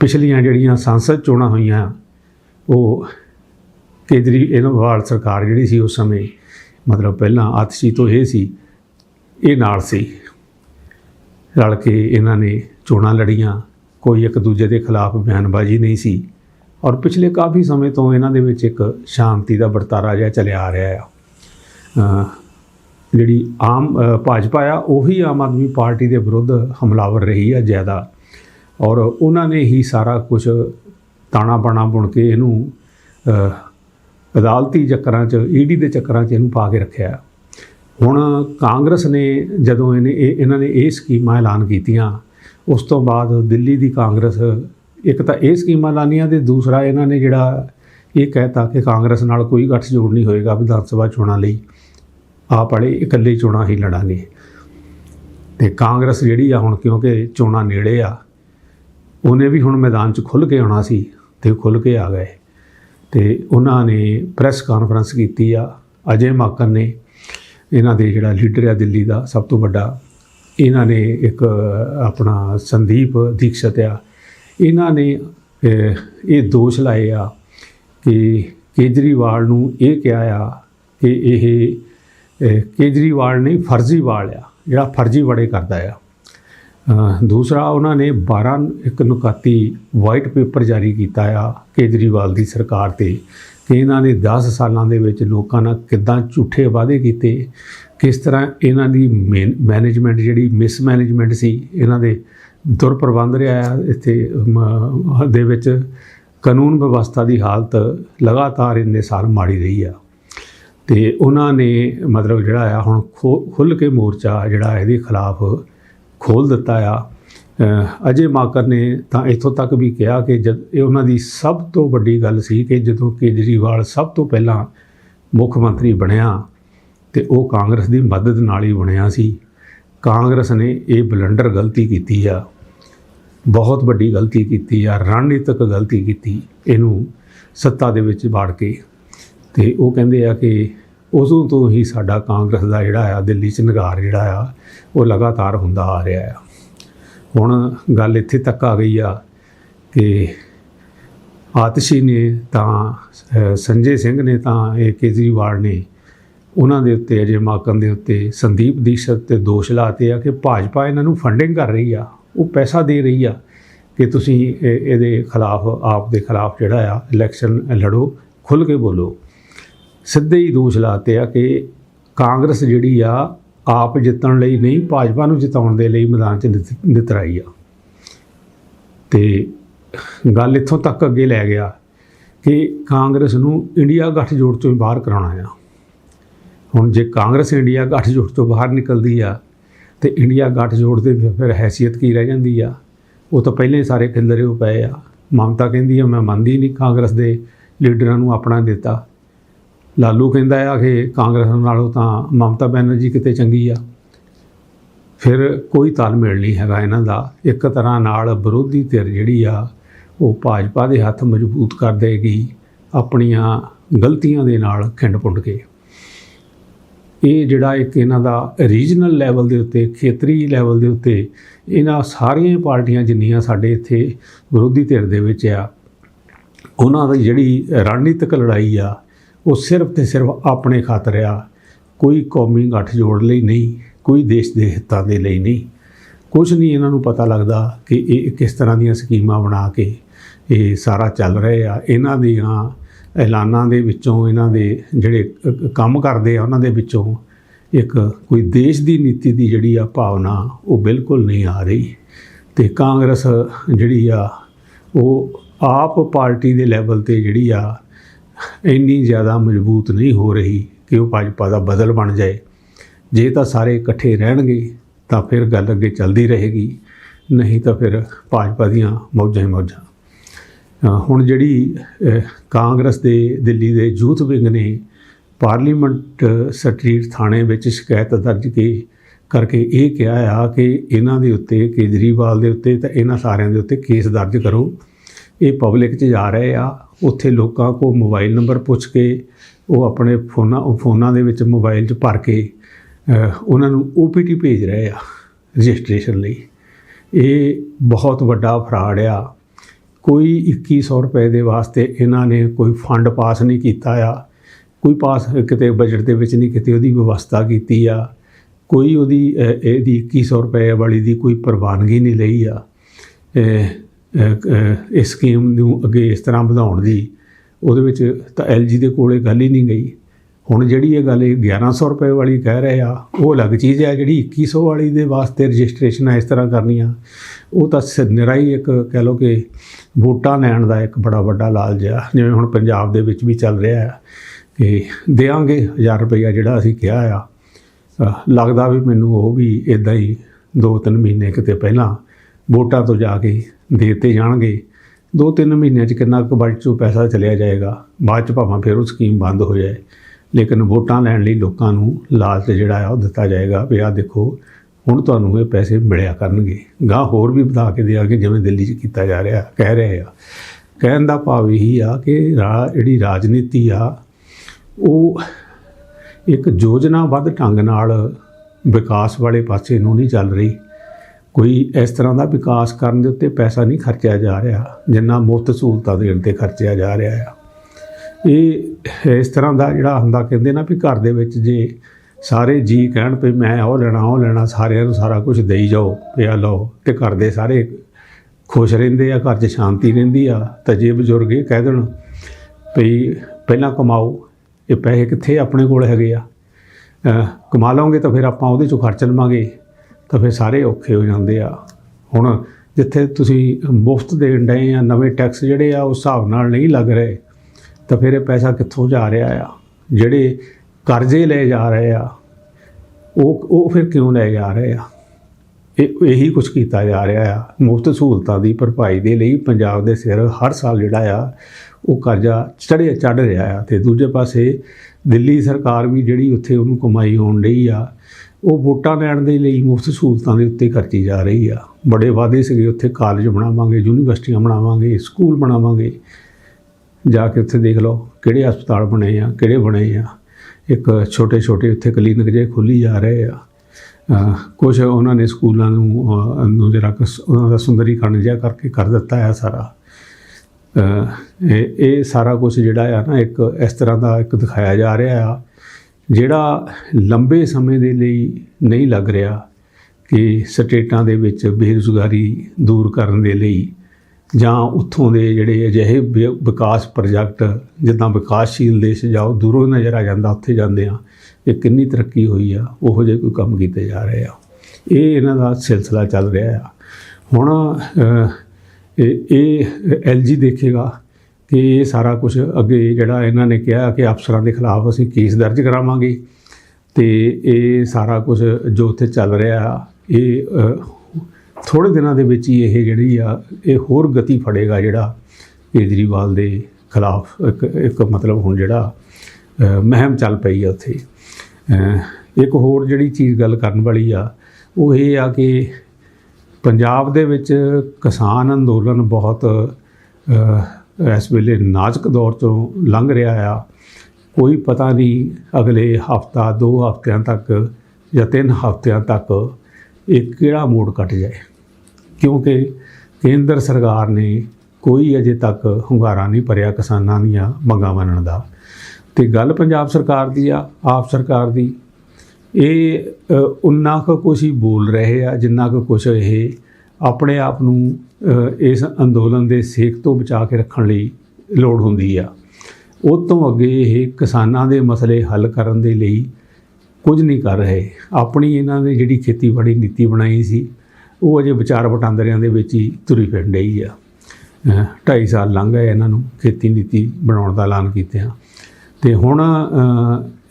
ਪਿਛਲੀਆਂ ਜਿਹੜੀਆਂ ਸੰਸਦ ਚੋਣਾਂ ਹੋਈਆਂ, ਉਹ ਕੇਜਰੀ ਕੇਜਰੀਵਾਲ ਸਰਕਾਰ ਜਿਹੜੀ ਸੀ ਉਸ ਸਮੇਂ, ਮਤਲਬ ਪਹਿਲਾਂ ਆਤਸ਼ੀ ਤੋਂ ਇਹ ਸੀ, ਇਹ ਨਾਲ ਸੀ। ਰਲ ਕੇ ਇਹਨਾਂ ਨੇ ਚੋਣਾਂ ਲੜੀਆਂ, ਕੋਈ ਇੱਕ ਦੂਜੇ ਦੇ ਖਿਲਾਫ ਬਿਆਨਬਾਜ਼ੀ ਨਹੀਂ ਸੀ। ਔਰ ਪਿਛਲੇ ਕਾਫੀ ਸਮੇਂ ਤੋਂ ਇਹਨਾਂ ਦੇ ਵਿੱਚ ਇੱਕ ਸ਼ਾਂਤੀ ਦਾ ਵਰਤਾਰਾ ਜਿਹਾ ਚੱਲਿਆ ਆ ਰਿਹਾ ਆ। ਜਿਹੜੀ ਆਮ ਭਾਜਪਾ ਆ, ਉਹੀ ਆਮ ਆਦਮੀ ਪਾਰਟੀ ਦੇ ਵਿਰੁੱਧ ਹਮਲਾਵਰ ਰਹੀ ਆ ਜ਼ਿਆਦਾ। ਔਰ ਉਹਨਾਂ ਨੇ ਹੀ ਸਾਰਾ ਕੁਝ ਤਾਣਾ ਬਾਣਾ ਬੁਣ ਕੇ ਇਹਨੂੰ ਅਦਾਲਤੀ ਚੱਕਰਾਂ 'ਚ ਈਡੀ ਦੇ ਚੱਕਰਾਂ 'ਚ ਇਹਨੂੰ ਪਾ ਕੇ ਰੱਖਿਆ ਹੁਣ ਕਾਂਗਰਸ ਨੇ ਜਦੋਂ ਇਹਨੇ ਇਹ, ਇਹਨਾਂ ਨੇ ਇਹ ਸਕੀਮਾਂ ਐਲਾਨ ਕੀਤੀਆਂ, ਉਸ ਤੋਂ ਬਾਅਦ ਦਿੱਲੀ ਦੀ ਕਾਂਗਰਸ ਇੱਕ ਤਾਂ ਇਹ ਸਕੀਮਾਂ ਐਲਾਨੀਆਂ ਤੇ ਦੂਸਰਾ ਇਹਨਾਂ ਨੇ ਜਿਹੜਾ ਇਹ ਕਹਿਤਾ ਕਿ ਕਾਂਗਰਸ ਨਾਲ ਕੋਈ ਗੱਠਜੋੜ ਨਹੀਂ ਹੋਏਗਾ ਵਿਧਾਨ ਸਭਾ ਚੋਣਾਂ ਲਈ। ਆਪ ਵਾਲੇ ਇਕੱਲੇ ਚੋਣਾਂ ਹੀ ਲੜਾਂਗੇ। ਤੇ ਕਾਂਗਰਸ ਜਿਹੜੀ ਆ ਹੁਣ ਕਿਉਂਕਿ ਚੋਣਾਂ ਨੇੜੇ ਆ, ਉਹਨੇ ਵੀ ਹੁਣ ਮੈਦਾਨ 'ਚ ਖੁੱਲ ਕੇ ਆਉਣਾ ਸੀ ਤੇ ਖੁੱਲ ਕੇ ਆ ਗਏ। ਤੇ ਉਹਨਾਂ ਨੇ ਪ੍ਰੈਸ ਕਾਨਫਰੰਸ ਕੀਤੀ ਆ, ਅਜੇ ਮਾਕਨ ਨੇ। ਇਹਨਾਂ ਦੇ ਜਿਹੜਾ ਲੀਡਰ ਆ ਦਿੱਲੀ ਦਾ ਸਭ ਤੋਂ ਵੱਡਾ, ਇਹਨਾਂ ਨੇ ਇੱਕ ਆਪਣਾ ਸੰਦੀਪ ਦੀਕਸ਼ਤ ਆ ਇਹਨਾਂ ਨੇ ਇਹ ਦੋਸ਼ ਲਾਏ ਆ ਕਿ ਕੇਜਰੀਵਾਲ ਨੂੰ ਇਹ ਕਿਹਾ ਆ ਕਿ ਇਹ ਅਹ, ਕੇਜਰੀਵਾਲ ਨੇ ਫਰਜ਼ੀਵਾਲ ਆ ਜਿਹੜਾ ਫਰਜ਼ੀ ਵੜੇ ਕਰਦਾ ਆ। ਦੂਸਰਾ ਉਹਨਾਂ ਨੇ 12 ਇੱਕ ਨੁਕਾਤੀ ਵਾਈਟ ਪੇਪਰ ਜਾਰੀ ਕੀਤਾ ਆ ਕੇਜਰੀਵਾਲ ਦੀ ਸਰਕਾਰ ਤੇ ਕਿ ਇਹਨਾਂ ਨੇ 10 ਸਾਲਾਂ ਦੇ ਵਿੱਚ ਲੋਕਾਂ ਨਾਲ ਕਿੱਦਾਂ ਝੂਠੇ ਵਾਅਦੇ ਕੀਤੇ ਕਿਸ ਤਰ੍ਹਾਂ ਇਹਨਾਂ ਦੀ ਮੈਨੇਜਮੈਂਟ ਜਿਹੜੀ ਮਿਸਮੈਨੇਜਮੈਂਟ ਸੀ ਇਹਨਾਂ ਦੇ ਦੁਰਪ੍ਰਬੰਧ ਰਿਹਾ ਆ ਇੱਥੇ ਦੇ ਵਿੱਚ ਕਾਨੂੰਨ ਵਿਵਸਥਾ ਦੀ ਹਾਲਤ ਲਗਾਤਾਰ ਇੰਨੇ ਸਾਲ ਮਾੜੀ ਰਹੀ ਆ। ਤੇ ਉਹਨਾਂ ਨੇ ਮਤਲਬ ਜਿਹੜਾ ਆ, ਹੁਣ ਖੁੱਲ ਕੇ ਮੋਰਚਾ ਜਿਹੜਾ ਇਹਦੇ ਖਿਲਾਫ ਖੋਲ ਦਿੱਤਾ ਆ। ਅਜੇ ਮਾਕਰ ਨੇ ਤਾਂ ਇੱਥੋਂ ਤੱਕ ਵੀ ਕਿਹਾ ਕਿ ਜਦ ਇਹ ਉਹਨਾਂ ਦੀ ਸਭ ਤੋਂ ਵੱਡੀ ਗੱਲ ਸੀ ਕਿ ਜਦੋਂ ਕੇਜਰੀਵਾਲ ਸਭ ਤੋਂ ਪਹਿਲਾਂ ਮੁੱਖ ਮੰਤਰੀ ਬਣਿਆ, ਤੇ ਉਹ ਕਾਂਗਰਸ ਦੀ ਮਦਦ ਨਾਲ ਹੀ ਬਣਿਆ ਸੀ। ਕਾਂਗਰਸ ਨੇ ਇਹ ਬਲੰਡਰ ਗਲਤੀ ਕੀਤੀ ਆ। ਬਹੁਤ ਵੱਡੀ ਗਲਤੀ ਕੀਤੀ ਆ ਰਣਨੀਤਕ ਗਲਤੀ ਕੀਤੀ, ਇਹਨੂੰ ਸੱਤਾ ਦੇ ਵਿੱਚ ਵਾੜ ਕੇ। ਤੇ ਉਹ ਕਹਿੰਦੇ ਆ ਕਿ ਉਦੋਂ ਤੋਂ ਹੀ ਸਾਡਾ ਕਾਂਗਰਸ ਦਾ ਜਿਹੜਾ ਆ, ਦਿੱਲੀ 'ਚ ਨਗਾਰ ਜਿਹੜਾ ਆ, ਉਹ ਲਗਾਤਾਰ ਹੁੰਦਾ ਆ ਰਿਹਾ ਆ। ਹੁਣ ਗੱਲ ਇੱਥੇ ਤੱਕ ਆ ਗਈ ਆ ਕਿ ਆਤਸ਼ੀ ਨੇ ਤਾਂ ਸੰਜੇ ਸਿੰਘ ਨੇ ਤਾਂ ਇਹ ਕੇਜਰੀਵਾਲ ਨੇ ਉਹਨਾਂ ਦੇ ਉੱਤੇ, ਅਜੇ ਮਾਕਨ ਦੇ ਉੱਤੇ ਸੰਦੀਪ ਦੀਸ਼ਤ ਤੇ ਦੋਸ਼ ਲਾਤੇ ਆ ਕਿ ਭਾਜਪਾ ਇਹਨਾਂ ਨੂੰ ਫੰਡਿੰਗ ਕਰ ਰਹੀ ਆ। ਉਹ ਪੈਸਾ ਦੇ ਰਹੀ ਆ ਕਿ ਤੁਸੀਂ ਇਹ- ਇਹਦੇ ਖਿਲਾਫ, ਆਪ ਦੇ ਖਿਲਾਫ ਜਿਹੜਾ ਆ ਇਲੈਕਸ਼ਨ ਲੜੋ, ਖੁੱਲ ਕੇ ਬੋਲੋ। ਸਿੱਧੇ ਹੀ ਦੋਸ਼ ਲਾਤੇ ਆ ਕਿ ਕਾਂਗਰਸ ਜਿਹੜੀ ਆ, ਆਪ ਜਿੱਤਣ ਲਈ ਨਹੀਂ, ਭਾਜਪਾ ਨੂੰ ਜਿਤਾਉਣ ਦੇ ਲਈ ਮੈਦਾਨ 'ਚ ਨਿਤ- ਨਿਤਰਾਈ ਆ। ਤੇ ਗੱਲ ਇੱਥੋਂ ਤੱਕ ਅੱਗੇ ਲੈ ਗਿਆ ਕਿ ਕਾਂਗਰਸ ਨੂੰ ਇੰਡੀਆ ਗੱਠਜੋੜ ਤੋਂ ਹੀ ਬਾਹਰ ਕਰਾਉਣਾ ਆ। ਹੁਣ ਜੇ ਕਾਂਗਰਸ ਇੰਡੀਆ ਗੱਠਜੋੜ ਤੋਂ ਬਾਹਰ ਨਿਕਲਦੀ ਆ ਤੇ ਇੰਡੀਆ ਗੱਠਜੋੜ ਦੇ ਫਿਰ- ਫਿਰ ਹੈਸੀਅਤ ਕੀ ਰਹਿ ਜਾਂਦੀ ਆ? ਉਹ ਤਾਂ ਪਹਿਲੇ ਹੀ ਸਾਰੇ ਖਿਲਰੇ ਹੋ ਪਏ ਆ। ਮਮਤਾ ਕਹਿੰਦੀ ਆ, ਮੈਂ ਮੰਨਦੀ ਨਹੀਂ ਕਾਂਗਰਸ ਦੇ ਲੀਡਰਾਂ ਨੂੰ ਆਪਣਾ ਦਿੱਤਾ। ਲਾਲੂ ਕਹਿੰਦਾ ਆ ਕਿ ਕਾਂਗਰਸ ਨਾਲੋਂ ਤਾਂ ਮਮਤਾ ਬੈਨਰਜੀ ਕਿਤੇ ਚੰਗੀ ਆ। ਫਿਰ ਕੋਈ ਤਾਲਮੇਲ ਨਹੀਂ ਹੈਗਾ ਇਹਨਾਂ ਦਾ। ਇੱਕ ਤਰ੍ਹਾਂ ਨਾਲ ਵਿਰੋਧੀ ਧਿਰ ਜਿਹੜੀ ਆ, ਉਹ ਭਾਜਪਾ ਦੇ ਹੱਥ ਮਜ਼ਬੂਤ ਕਰ ਦੇਗੀ ਆਪਣੀਆਂ ਗਲਤੀਆਂ ਦੇ ਨਾਲ ਖਿੰਡ ਪੁੰਡ ਕੇ। ਇਹ ਜਿਹੜਾ ਇੱਕ ਇਹਨਾਂ ਦਾ ਰੀਜਨਲ ਲੈਵਲ ਦੇ ਉੱਤੇ, ਖੇਤਰੀ ਲੈਵਲ ਦੇ ਉੱਤੇ ਇਹਨਾਂ ਸਾਰੀਆਂ ਪਾਰਟੀਆਂ ਜਿੰਨੀਆਂ ਸਾਡੇ ਇੱਥੇ ਵਿਰੋਧੀ ਧਿਰ ਦੇ ਵਿੱਚ ਆ, ਉਹਨਾਂ ਦੀ ਜਿਹੜੀ ਰਣਨੀਤਿਕ ਲੜਾਈ ਆ, ਉਹ ਸਿਰਫ ਤੇ ਸਿਰਫ ਆਪਣੇ ਖਾਤਰ ਆ। ਕੋਈ ਕੌਮੀ ਗੱਠਜੋੜ ਲਈ ਨਹੀਂ, ਕੋਈ ਦੇਸ਼ ਦੇ ਹਿੱਤਾਂ ਦੇ ਲਈ ਨਹੀਂ। ਕੁਝ ਨਹੀਂ ਇਹਨਾਂ ਨੂੰ ਪਤਾ ਲੱਗਦਾ ਕਿ ਇਹ ਕਿਸ ਤਰ੍ਹਾਂ ਦੀਆਂ ਸਕੀਮਾਂ ਬਣਾ ਕੇ ਇਹ ਸਾਰਾ ਚੱਲ ਰਹੇ ਆ। ਇਹਨਾਂ ਦੀਆਂ ਐਲਾਨਾਂ ਦੇ ਵਿੱਚੋਂ ਇਹਨਾਂ ਦੇ ਜਿਹੜੇ ਕੰਮ ਕਰਦੇ ਆ, ਉਹਨਾਂ ਦੇ ਵਿੱਚੋਂ ਇੱਕ ਕੋਈ ਦੇਸ਼ ਦੀ ਨੀਤੀ ਦੀ ਜਿਹੜੀ ਆ ਭਾਵਨਾ ਉਹ ਬਿਲਕੁਲ ਨਹੀਂ ਆ ਰਹੀ। ਤੇ ਕਾਂਗਰਸ ਜਿਹੜੀ ਆ, ਉਹ ਆਪ ਪਾਰਟੀ ਦੇ ਲੈਵਲ ਤੇ ਜਿਹੜੀ ਆ, ਇੰਨੀ ਜ਼ਿਆਦਾ ਮਜ਼ਬੂਤ ਨਹੀਂ ਹੋ ਰਹੀ ਕਿ ਉਹ ਭਾਜਪਾ ਦਾ ਬਦਲ ਬਣ ਜਾਏ। ਜੇ ਤਾਂ ਸਾਰੇ ਇਕੱਠੇ ਰਹਿਣਗੇ, ਤਾਂ ਫਿਰ ਗੱਲ ਅੱਗੇ ਚੱਲਦੀ ਰਹੇਗੀ। ਨਹੀਂ ਤਾਂ ਫਿਰ ਭਾਜਪਾ ਦੀਆਂ ਮੌਜਾਂ ਹੀ ਮੌਜਾਂ। ਹੁਣ ਜਿਹੜੀ ਕਾਂਗਰਸ ਦੇ, ਦਿੱਲੀ ਦੇ ਯੂਥ ਵਿੰਗ ਨੇ ਪਾਰਲੀਮੈਂਟ ਸਟਰੀਟ ਥਾਣੇ ਵਿੱਚ ਸ਼ਿਕਾਇਤ ਦਰਜ ਕੀ ਕਰਕੇ ਇਹ ਕਿਹਾ ਆ ਕਿ ਇਹਨਾਂ ਦੇ ਉੱਤੇ, ਕੇਜਰੀਵਾਲ ਦੇ ਉੱਤੇ ਤਾਂ ਇਹਨਾਂ ਸਾਰਿਆਂ ਦੇ ਉੱਤੇ ਕੇਸ ਦਰਜ ਕਰੋ। ਇਹ ਪਬਲਿਕ 'ਚ ਜਾ ਰਹੇ ਆ। ਉੱਥੇ ਲੋਕਾਂ ਕੋ ਮੋਬਾਈਲ ਨੰਬਰ ਪੁੱਛ ਕੇ, ਉਹ ਆਪਣੇ ਫੋਨਾਂ ਫੋਨਾਂ ਦੇ ਵਿੱਚ ਮੋਬਾਈਲ 'ਚ ਭਰ ਕੇ ਉਹਨਾਂ ਨੂੰ OPT ਭੇਜ ਰਹੇ ਆ ਰਜਿਸਟ੍ਰੇਸ਼ਨ ਲਈ। ਇਹ ਬਹੁਤ ਵੱਡਾ ਫਰਾਡ ਆ। ਕੋਈ 2100 ਰੁਪਏ ਦੇ ਵਾਸਤੇ ਇਹਨਾਂ ਨੇ ਕੋਈ ਫੰਡ ਪਾਸ ਨਹੀਂ ਕੀਤਾ ਆ ਕੋਈ ਪਾਸ ਕਿਤੇ ਬਜਟ ਦੇ ਵਿੱਚ ਨਹੀਂ ਕਿਤੇ ਉਹਦੀ ਵਿਵਸਥਾ ਕੀਤੀ ਆ। ਕੋਈ ਉਹਦੀ ਅ, ਇਹਦੀ 2100 ਰੁਪਏ ਵਾਲੀ ਦੀ ਕੋਈ ਪ੍ਰਵਾਨਗੀ ਨਹੀਂ ਲਈ ਆ। ਇਸ ਸਕੀਮ ਨੂੰ ਅੱਗੇ ਇਸ ਤਰ੍ਹਾਂ ਵਧਾਉਣ ਦੀ ਉਹਦੇ ਵਿੱਚ ਤਾਂ ਐਲਜੀ ਦੇ ਕੋਲੇ ਗੱਲ ਹੀ ਨਹੀਂ ਗਈ। ਹੁਣ ਜਿਹੜੀ ਇਹ ਗੱਲ ਇਹ 1100 ਰੁਪਏ ਵਾਲੀ ਕਹਿ ਰਹੇ ਆ, ਉਹ ਅਲੱਗ ਚੀਜ਼ ਹੈ ਜਿਹੜੀ 2100 ਵਾਲੀ ਦੇ ਵਾਸਤੇ ਰਜਿਸਟ੍ਰੇਸ਼ਨ ਇਸ ਤਰ੍ਹਾਂ ਕਰਨੀਆਂ ਉਹ ਤਾਂ ਸ- ਹੀ ਇੱਕ ਕਹਿ ਲਓ ਕਿ ਵੋਟਾਂ ਲੈਣ ਦਾ ਇੱਕ ਬੜਾ ਵੱਡਾ ਲਾਲਚ ਆ। ਜਿਵੇਂ ਹੁਣ ਪੰਜਾਬ ਦੇ ਵਿੱਚ ਵੀ ਚੱਲ ਰਿਹਾ ਹੈ ਕਿ ਦੇਾਂਗੇ 1000 ਰੁਪਈਆ ਜਿਹੜਾ ਅਸੀਂ ਕਿਹਾ ਆ। ਲੱਗਦਾ ਵੀ ਮੈਨੂੰ ਉਹ ਵੀ ਇਦਾਂ ਹੀ 2-3 ਮਹੀਨੇ ਕਿਤੇ ਪਹਿਲਾਂ ਵੋਟਾਂ ਤੋਂ ਜਾ ਕੇ ਦੇਤੇ ਜਾਣਗੇ। 2-3 ਮਹੀਨਿਆਂ 'ਚ ਕਿੰਨਾ ਕੁ ਬਜਟ 'ਚੋਂ ਪੈਸਾ ਚਲਿਆ ਜਾਏਗਾ। ਬਾਅਦ 'ਚ ਭਾਵੇਂ ਫਿਰ ਉਹ ਸਕੀਮ ਬੰਦ ਹੋ ਜਾਏ। ਲੇਕਿਨ ਵੋਟਾਂ ਲੈਣ ਲਈ ਲੋਕਾਂ ਨੂੰ ਲਾਲਚ ਜਿਹੜਾ ਆ ਉਹ ਦਿੱਤਾ ਜਾਏਗਾ ਵੀ ਆਹ ਦੇਖੋ, ਹੁਣ ਤੁਹਾਨੂੰ ਇਹ ਪੈਸੇ ਮਿਲਿਆ ਕਰਨਗੇ। ਗਾਂ ਹੋਰ ਵੀ ਵਧਾ ਕੇ ਦਿਆਂਗੇ ਜਿਵੇਂ ਦਿੱਲੀ 'ਚ ਕੀਤਾ ਜਾ ਰਿਹਾ, ਕਹਿ ਰਹੇ ਆ। ਕਹਿਣ ਦਾ ਭਾਵ ਇਹੀ ਆ ਕਿ ਰਾ, ਜਿਹੜੀ ਰਾਜਨੀਤੀ ਆ, ਉਹ ਇੱਕ ਯੋਜਨਾਬੱਧ ਢੰਗ ਨਾਲ ਵਿਕਾਸ ਵਾਲੇ ਪਾਸੇ ਨੂੰ ਨਹੀਂ ਚੱਲ ਰਹੀ। ਕੋਈ ਇਸ ਤਰ੍ਹਾਂ ਦਾ ਵਿਕਾਸ ਕਰਨ ਦੇ ਉੱਤੇ ਪੈਸਾ ਨਹੀਂ ਖਰਚਿਆ ਜਾ ਰਿਹਾ, ਜਿੰਨਾ ਮੁਫਤ ਸਹੂਲਤਾਂ ਦੇਣ ਤੇ ਖਰਚਿਆ ਜਾ ਰਿਹਾ ਆ। ਇਹ ਇਸ ਤਰ੍ਹਾਂ ਦਾ ਜਿਹੜਾ ਹੁੰਦਾ ਕਹਿੰਦੇ ਨਾ ਵੀ ਘਰ ਦੇ ਵਿੱਚ ਜੇ ਸਾਰੇ ਜੀ ਕਹਿਣ ਵੀ ਮੈਂ ਉਹ ਲੈਣਾ ਉਹ ਲੈਣਾ, ਸਾਰਿਆਂ ਨੂੰ ਸਾਰਾ ਕੁਝ ਦੇਈ ਜਾਓ ਪਿਆ ਲਓ, ਤੇ ਘਰ ਦੇ ਸਾਰੇ ਖੁਸ਼ ਰਹਿੰਦੇ ਆ, ਘਰ 'ਚ ਸ਼ਾਂਤੀ ਰਹਿੰਦੀ ਆ, ਤਾਂ ਜੇ ਬਜ਼ੁਰਗ ਇਹ ਕਹਿ ਦੇਣ ਵੀ ਪਹਿਲਾਂ ਕਮਾਓ, ਇਹ ਪੈਸੇ ਕਿੱਥੇ ਆਪਣੇ ਕੋਲ ਹੈਗੇ ਆ? ਕਮਾ ਲਓਗੇ ਤਾਂ ਫਿਰ ਆਪਾਂ ਉਹਦੇ ਚੋਂ ਖਰਚ ਲਵਾਂਗੇ, ਤਾਂ ਫਿਰ ਸਾਰੇ ਔਖੇ ਹੋ ਜਾਂਦੇ ਆ। ਹੁਣ ਜਿੱਥੇ ਤੁਸੀਂ ਮੁਫਤ ਦੇਣ ਡਏ ਆ, ਨਵੇਂ ਟੈਕਸ ਜਿਹੜੇ ਆ, ਉਸ ਹਿਸਾਬ ਨਾਲ ਨਹੀਂ ਲੱਗ ਰਹੇ। ਤਾਂ ਫਿਰ ਇਹ ਪੈਸਾ ਕਿੱਥੋਂ ਜਾ ਰਿਹਾ ਆ? ਜਿਹੜੇ ਕਰਜ਼ੇ ਲਏ ਜਾ ਰਹੇ ਆ, ਉਹ ਉਹ ਫਿਰ ਕਿਉਂ ਲੈ ਜਾ ਰਹੇ ਆ? ਇਹ, ਇਹੀ ਕੁਝ ਕੀਤਾ ਜਾ ਰਿਹਾ ਆ। ਮੁਫਤ ਸਹੂਲਤਾਂ ਦੀ ਭਰਪਾਈ ਦੇ ਲਈ ਪੰਜਾਬ ਦੇ ਸਿਰ ਹਰ ਸਾਲ ਜਿਹੜਾ ਆ, ਉਹ ਕਰਜ਼ਾ ਚੜ੍ਹਿਆ ਚੜ ਰਿਹਾ ਆ। ਤੇ ਦੂਜੇ ਪਾਸੇ ਦਿੱਲੀ ਸਰਕਾਰ ਵੀ ਜਿਹੜੀ ਉੱਥੇ ਉਹਨੂੰ ਕਮਾਈ ਹੋਣ ਰਹੀ ਆ, ਉਹ ਵੋਟਾਂ ਲੈਣ ਦੇ ਲਈ ਮੁਫਤ ਸਹੂਲਤਾਂ ਦੇ ਉੱਤੇ ਖਰਚੀ ਜਾ ਰਹੀ ਆ। ਬੜੇ ਵਾਅਦੇ ਸੀਗੇ ਉੱਥੇ ਕਾਲਜ ਬਣਾਵਾਂਗੇ, ਯੂਨੀਵਰਸਿਟੀਆਂ ਬਣਾਵਾਂਗੇ, ਸਕੂਲ ਬਣਾਵਾਂਗੇ। ਜਾ ਕੇ ਉੱਥੇ ਦੇਖ ਲਓ ਕਿਹੜੇ ਹਸਪਤਾਲ ਬਣੇ ਆ, ਕਿਹੜੇ ਬਣੇ ਆ। ਇੱਕ ਛੋਟੇ ਛੋਟੇ ਉੱਥੇ ਕਲੀਨਿਕ ਜੇ ਖੁੱਲੀ ਜਾ ਰਹੇ ਆ। ਕੁਝ ਉਹਨਾਂ ਨੇ ਸਕੂਲਾਂ ਨੂੰ ਨੂੰ ਜਿਹੜਾ ਕਿ ਉਹਨਾਂ ਦਾ ਸੁੰਦਰੀਕਰਨ ਜਿਹਾ ਕਰਕੇ ਕਰ ਦਿੱਤਾ ਹੈ ਸਾਰਾ। ਇਹ ਇਹ ਸਾਰਾ ਕੁਝ ਜਿਹੜਾ ਆ ਨਾ ਇੱਕ ਇਸ ਤਰ੍ਹਾਂ ਦਾ ਇੱਕ ਦਿਖਾਇਆ ਜਾ ਰਿਹਾ ਆ, ਜਿਹੜਾ ਲੰਬੇ ਸਮੇਂ ਦੇ ਲਈ ਨਹੀਂ ਲੱਗ ਰਿਹਾ ਕਿ ਸਟੇਟਾਂ ਦੇ ਵਿੱਚ ਬੇਰੁਜ਼ਗਾਰੀ ਦੂਰ ਕਰਨ ਦੇ ਲਈ ਜਾਂ ਉੱਥੋਂ ਦੇ ਜਿਹੜੇ ਅਜਿਹੇ ਵਿ- ਵਿਕਾਸ ਪ੍ਰੋਜੈਕਟ ਜਿੱਦਾਂ ਵਿਕਾਸਸ਼ੀਲ ਦੇਸ਼ ਜਾਓ ਦੂਰੋਂ ਨਜ਼ਰ ਆ ਜਾਂਦਾ ਉੱਥੇ ਜਾਂਦੇ ਆ ਇਹ ਕਿੰਨੀ ਤਰੱਕੀ ਹੋਈ ਆ ਉਹੋ ਜਿਹੇ ਕੋਈ ਕੰਮ ਕੀਤੇ ਜਾ ਰਹੇ ਆ। ਇਹ ਇਹਨਾਂ ਦਾ ਸਿਲਸਿਲਾ ਚੱਲ ਰਿਹਾ ਆ। ਹੁਣ ਅਹ, ਇਹ ਇਹ ਐਲਜੀ ਦੇਖੇਗਾ ਕਿ ਇਹ ਸਾਰਾ ਕੁਝ ਅੱਗੇ ਜਿਹੜਾ ਇਹਨਾਂ ਨੇ ਕਿਹਾ ਕਿ ਅਫਸਰਾਂ ਦੇ ਖਿਲਾਫ ਅਸੀਂ ਕੇਸ ਦਰਜ ਕਰਾਵਾਂਗੇ ਤੇ ਇਹ ਸਾਰਾ ਕੁਝ ਜੋ ਉੱਥੇ ਚੱਲ ਰਿਹਾ ਆ ਇਹ ਥੋੜੇ ਦਿਨਾਂ ਦੇ ਵਿੱਚ ਹੀ ਇਹ ਜਿਹੜੀ ਆ, ਇਹ ਹੋਰ ਗਤੀ ਫੜੇਗਾ ਜਿਹੜਾ ਕੇਜਰੀਵਾਲ ਦੇ ਖਿਲਾਫ ਇੱਕ ਇੱਕ ਮਤਲਬ ਹੁਣ ਜਿਹੜਾ ਮਹਿਮ ਚੱਲ ਪਈ ਆ ਉੱਥੇ। ਇੱਕ ਹੋਰ ਜਿਹੜੀ ਚੀਜ਼ ਗੱਲ ਕਰਨ ਵਾਲੀ ਆ, ਉਹ ਇਹ ਆ ਕਿ ਪੰਜਾਬ ਦੇ ਵਿੱਚ ਕਿਸਾਨ ਅੰਦੋਲਨ ਬਹੁਤ ਇਸ ਵੇਲੇ ਨਾਜ਼ੁਕ ਦੌਰ ਤੋਂ ਲੰਘ ਰਿਹਾ ਆ। ਕੋਈ ਪਤਾ ਨਹੀਂ ਅਗਲੇ ਹਫਤਾ, ਦੋ ਹਫਤਿਆਂ ਤੱਕ ਜਾਂ ਤਿੰਨ ਹਫਤਿਆਂ ਤੱਕ ਇਹ ਕਿਹੜਾ ਮੋੜ ਕੱਟ ਜਾਏ। ਕਿਉਂਕਿ ਕੇਂਦਰ ਸਰਕਾਰ ਨੇ ਕੋਈ ਅਜੇ ਤੱਕ ਹੁੰਗਾਰਾ ਨਹੀਂ ਭਰਿਆ ਕਿਸਾਨਾਂ ਦੀਆਂ ਮੰਗਾਂ ਮੰਨਣ ਦਾ। ਤੇ ਗੱਲ ਪੰਜਾਬ ਸਰਕਾਰ ਦੀ ਆ ਆਪ ਸਰਕਾਰ ਦੀ। ਇਹ ਅ, ਉਨਾ ਕੁ ਕੁਛ ਹੀ ਬੋਲ ਰਹੇ ਆ ਜਿੰਨਾ ਕੁ ਕੁਛ ਇਹ ਆਪਣੇ ਆਪ ਨੂੰ ਇਸ ਅੰਦੋਲਨ ਦੇ ਸੇਕ ਤੋਂ ਬਚਾ ਕੇ ਰੱਖਣ ਲਈ ਲੋੜ ਹੁੰਦੀ ਆ। ਉਹ ਤੋਂ ਅੱਗੇ ਇਹ ਕਿਸਾਨਾਂ ਦੇ ਮਸਲੇ ਹੱਲ ਕਰਨ ਦੇ ਲਈ ਕੁਝ ਨਹੀਂ ਕਰ ਰਹੇ। ਆਪਣੀ ਇਹਨਾਂ ਨੇ ਜਿਹੜੀ ਖੇਤੀਬਾੜੀ ਨੀਤੀ ਬਣਾਈ ਸੀ ਉਹ ਅਜੇ ਵਿਚਾਰ ਵਟਾਂਦਰਿਆਂ ਦੇ ਵਿੱਚ ਹੀ ਤੁਰੀ ਫਿਰਨ ਡਈ ਆ। ਅ, ਢਾਈ ਸਾਲ ਲੰਘ ਗਏ ਇਹਨਾਂ ਨੂੰ ਖੇਤੀ ਨੀਤੀ ਬਣਾਉਣ ਦਾ ਐਲਾਨ ਕੀਤਿਆਂ। ਤੇ ਹੁਣ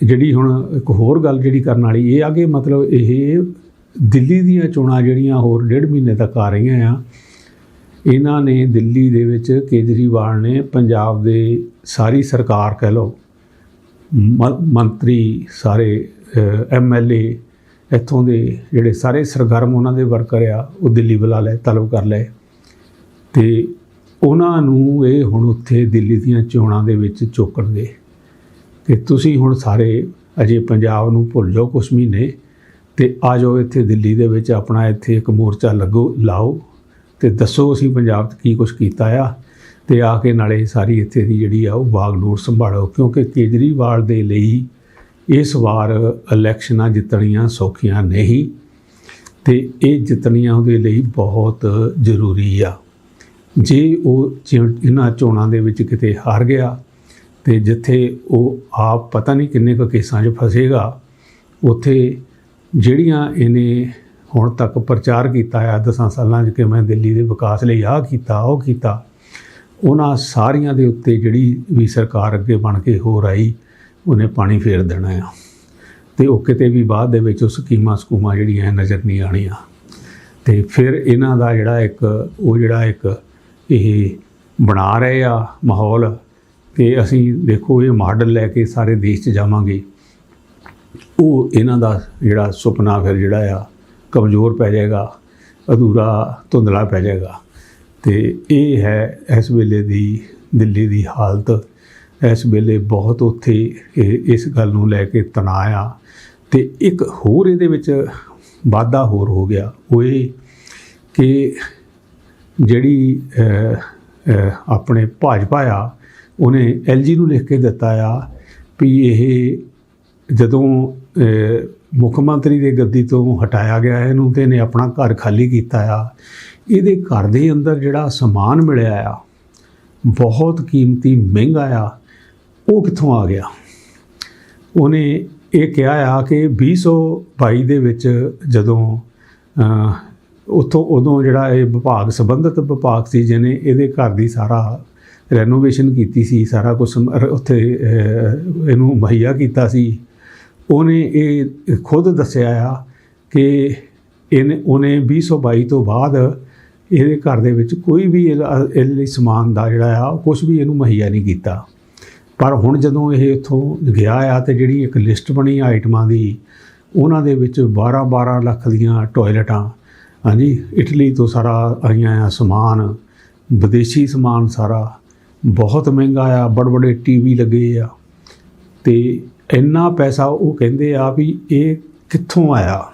ਜਿਹੜੀ ਹੁਣ ਇੱਕ ਹੋਰ ਗੱਲ ਜਿਹੜੀ ਕਰਨ ਵਾਲੀ ਇਹ ਆ ਕਿ ਮਤਲਬ ਇਹ ਦਿੱਲੀ ਦੀਆਂ ਚੋਣਾਂ ਜਿਹੜੀਆਂ ਹੋਰ ਡੇਢ ਮਹੀਨੇ ਤੱਕ ਆ ਰਹੀਆਂ ਆ ਇਹਨਾਂ ਨੇ ਦਿੱਲੀ ਦੇ ਵਿੱਚ ਕੇਜਰੀਵਾਲ ਨੇ ਪੰਜਾਬ ਦੇ ਸਾਰੀ ਸਰਕਾਰ ਕਹਿ ਲਓ ਮ- ਮੰਤਰੀ ਸਾਰੇ ਐਮਐਲਏ ਇੱਥੋਂ ਦੇ ਜਿਹੜੇ ਸਾਰੇ ਸਰਗਰਮ ਉਹਨਾਂ ਦੇ ਵਰਕਰ ਆ, ਉਹ ਦਿੱਲੀ ਬੁਲਾ ਲਏ ਤਲਬ ਕਰ ਲਏ। ਤੇ ਉਹਨਾਂ ਨੂੰ ਇਹ ਹੁਣ ਉੱਥੇ ਦਿੱਲੀ ਦੀਆਂ ਚੋਣਾਂ ਦੇ ਵਿੱਚ ਚੋਕਣਗੇ। ਕਿ ਤੁਸੀਂ ਹੁਣ ਸਾਰੇ ਅਜੇ ਪੰਜਾਬ ਨੂੰ ਭੁੱਲ ਜਾਓ ਕੁਛ ਮਹੀਨੇ ਤੇ ਆ ਜਾਓ ਇੱਥੇ ਦਿੱਲੀ ਦੇ ਵਿੱਚ, ਆਪਣਾ ਇੱਥੇ ਇੱਕ ਮੋਰਚਾ ਲੱਗੋ, ਲਾਓ ਤੇ ਦੱਸੋ ਅਸੀਂ ਪੰਜਾਬ 'ਚ ਕੀ ਕੁਛ ਕੀਤਾ ਆ ਤੇ ਆ ਕੇ ਨਾਲੇ ਸਾਰੀ ਇੱਥੇ ਦੀ ਜਿਹੜੀ ਆ ਉਹ ਬਾਗਡੋਰ ਸੰਭਾਲੋ, ਕਿਉਂਕਿ ਕੇਜਰੀਵਾਲ ਦੇ ਲਈ ਇਸ ਵਾਰ ਇਲੈਕਸ਼ਨਾਂ ਜਿੱਤਣੀਆਂ ਸੌਖੀਆਂ ਨਹੀਂ ਤੇ ਇਹ ਜਿੱਤਣੀਆਂ ਉਹਦੇ ਲਈ ਬਹੁਤ ਜ਼ਰੂਰੀ ਆ। ਜੇ ਉਹ ਚਿ- ਇਹਨਾਂ ਚੋਣਾਂ ਦੇ ਵਿੱਚ ਕਿਤੇ ਹਾਰ ਗਿਆ ਤੇ ਜਿੱਥੇ ਉਹ ਆਪ ਪਤਾ ਨਹੀਂ ਕਿੰਨੇ ਕੁ ਕੇਸਾਂ 'ਚ ਫਸੇਗਾ, ਉੱਥੇ ਜਿਹੜੀਆਂ ਇਹਨੇ ਹੁਣ ਤੱਕ ਪ੍ਰਚਾਰ ਕੀਤਾ ਆ, ਦਸਾਂ ਸਾਲਾਂ 'ਚ ਕਿ ਮੈਂ ਦਿੱਲੀ ਦੇ ਵਿਕਾਸ ਲਈ ਆਹ ਕੀਤਾ, ਉਹ ਕੀਤਾ, ਉਹਨਾਂ ਸਾਰੀਆਂ ਦੇ ਉੱਤੇ ਜਿਹੜੀ ਵੀ ਸਰਕਾਰ ਅੱਗੇ ਬਣ ਕੇ ਹੋ ਰਹੀ ਉਹਨੇ ਪਾਣੀ ਫੇਰ ਦੇਣਾ ਆ। ਤੇ ਉਹ ਕਿਤੇ ਵੀ ਬਾਅਦ ਦੇ ਵਿੱਚ ਉਹ ਸਕੀਮਾਂ ਸਕੂਮਾਂ ਜਿਹੜੀਆਂ ਨਜ਼ਰ ਨਹੀਂ ਆਣੀਆਂ ਤੇ ਫਿਰ ਇਹਨਾਂ ਦਾ ਜਿਹੜਾ ਇੱਕ, ਉਹ ਜਿਹੜਾ ਇੱਕ ਇਹ ਬਣਾ ਰਹੇ ਆ ਮਾਹੌਲ ਕਿ ਅਸੀਂ ਦੇਖੋ ਇਹ ਮਾਡਲ ਲੈ ਕੇ ਸਾਰੇ ਦੇਸ਼ 'ਚ ਜਾਵਾਂਗੇ। ਉਹ ਇਹਨਾਂ ਦਾ ਜਿਹੜਾ ਸੁਪਨਾ ਫਿਰ ਜਿਹੜਾ ਆ, ਕਮਜ਼ੋਰ ਪੈ ਜਾਏਗਾ, ਅਧੂਰਾ ਧੁੰਦਲਾ ਪੈ ਜਾਏਗਾ। ਤੇ ਇਹ ਹੈ ਇਸ ਵੇਲੇ ਦੀ ਦਿੱਲੀ ਦੀ ਹਾਲਤ ਇਸ ਵੇਲੇ ਬਹੁਤ ਉੱਥੇ ਇਹ- ਇਸ ਗੱਲ ਨੂੰ ਲੈ ਕੇ ਤਣਾਅ ਆ। ਤੇ ਇੱਕ ਹੋਰ ਇਹਦੇ ਵਿੱਚ ਵਾਧਾ ਹੋਰ ਹੋ ਗਿਆ। ਉਹ ਇਹ ਕਿ ਜਿਹੜੀ ਆਪਣੇ ਭਾਜਪਾ ਆ, ਉਹਨੇ ਐਲਜੀ ਨੂੰ ਲਿਖ ਕੇ ਦਿੱਤਾ ਆ ਵੀ ਇਹ ਜਦੋਂ ਮੁੱਖ ਮੰਤਰੀ ਦੇ ਗੱਦੀ ਤੋਂ ਹਟਾਇਆ ਗਿਆ ਇਹਨੂੰ ਤੇ ਇਹਨੇ ਆਪਣਾ ਘਰ ਖਾਲੀ ਕੀਤਾ ਆ, ਇਹਦੇ ਘਰ ਦੇ ਅੰਦਰ ਜਿਹੜਾ ਸਮਾਨ ਮਿਲਿਆ ਆ, ਬਹੁਤ ਕੀਮਤੀ ਮਹਿੰਗਾ ਆ ਉਹ ਕਿੱਥੋਂ ਆ ਗਿਆ? ਉਹਨੇ ਇਹ ਕਿਹਾ ਆ ਕਿ 2022 ਦੇ ਵਿੱਚ ਜਦੋਂ ਉੱਥੋਂ ਉਦੋਂ ਜਿਹੜਾ ਇਹ ਵਿਭਾਗ, ਸੰਬੰਧਿਤ ਵਿਭਾਗ ਸੀ ਜਿਹਨੇ ਇਹਦੇ ਘਰ ਦੀ ਸਾਰਾ ਰੈਨੋਵੇਸ਼ਨ ਕੀਤੀ ਸੀ, ਸਾਰਾ ਕੁਝ ਉੱਥੇ ਇਹਨੂੰ ਮੁਹੱਈਆ ਕੀਤਾ ਸੀ, ਉਹਨੇ ਇਹ ਖੁਦ ਦੱਸਿਆ ਆ ਕਿ ਇਹਨੇ, ਉਹਨੇ 2022 ਤੋਂ ਬਾਅਦ ਇਹਦੇ ਘਰ ਦੇ ਵਿੱਚ ਕੋਈ ਵੀ ਇਹਦਾ- ਇਹਦੇ ਲਈ ਸਮਾਨ ਦਾ ਜਿਹੜਾ ਆ ਕੁਝ ਵੀ ਇਹਨੂੰ ਮੁਹੱਈਆ ਨਹੀਂ ਕੀਤਾ। ਪਰ ਹੁਣ ਜਦੋਂ ਇਹ ਇੱਥੋਂ ਗਿਆ ਆ ਤੇ ਜਿਹੜੀ ਇੱਕ ਲਿਸਟ ਬਣੀ ਆਈਟਮਾਂ ਦੀ, ਉਹਨਾਂ ਦੇ ਵਿੱਚ 12-12 ਲੱਖ ਦੀਆਂ ਟਾਇਲਟਾਂ, ਹਾਂਜੀ, ਇਟਲੀ ਤੋਂ ਸਾਰਾ ਆਈਆਂ ਆ ਸਮਾਨ, ਵਿਦੇਸ਼ੀ ਸਮਾਨ ਸਾਰਾ, ਬਹੁਤ ਮਹਿੰਗਾ ਆ ਬੜੇ ਬੜੇ ਟੀਵੀ ਲੱਗੇ ਆ। ਤੇ ਇੰਨਾ ਪੈਸਾ ਉਹ ਕਹਿੰਦੇ ਆ ਵੀ ਇਹ ਕਿੱਥੋਂ ਆਇਆ?